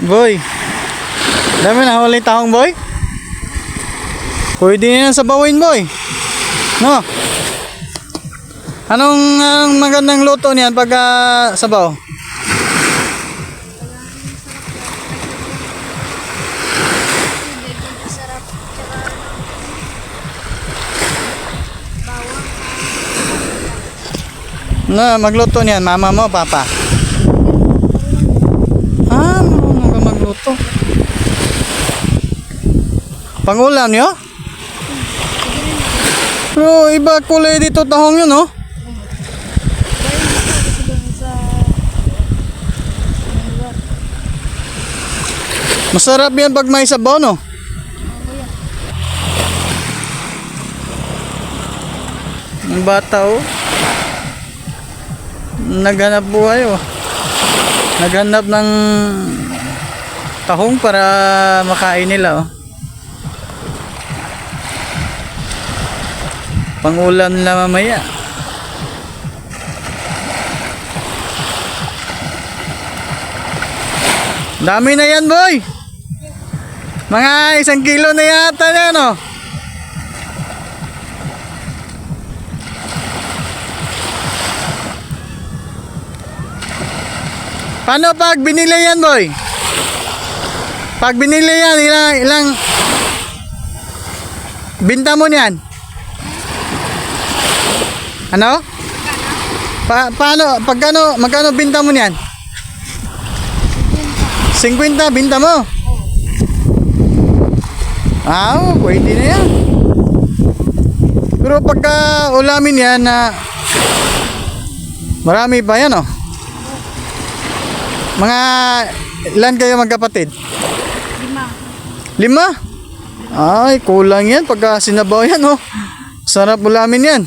Boy. Dami na huli tahong boy. Pwede na sa bawin boy. No? Anong, anong magandang luto niyan pag ah, sabaw? Na, magluto niyan, mama mo, papa. Ah, magluto. Pangulam niyo? Pero iba kulay dito tahong yun, oh. sa... Masarap yan pag may sabaw, no? Ang bata, oh. Naghanap buhay, oh. Naghanap ng tahong para makain nila, oh. Pangulam nila mamaya. Dami na yan, boy! Mga isang kilo na yata na, no? Paano pag binili yan, boy? Pag binili yan, ilang, ilang... Binta mo niyan? Ano? Pa paano? Pagkano, magkano binta mo niyan? 50 binta mo? Ah, oh, pwede na yan. Pero pagka ulamin yan na marami pa yan oh. Mga ilan kayo magkapatid? Lima. Ay, kulang yan pagka sinabaw yan oh. Sarap ulamin yan.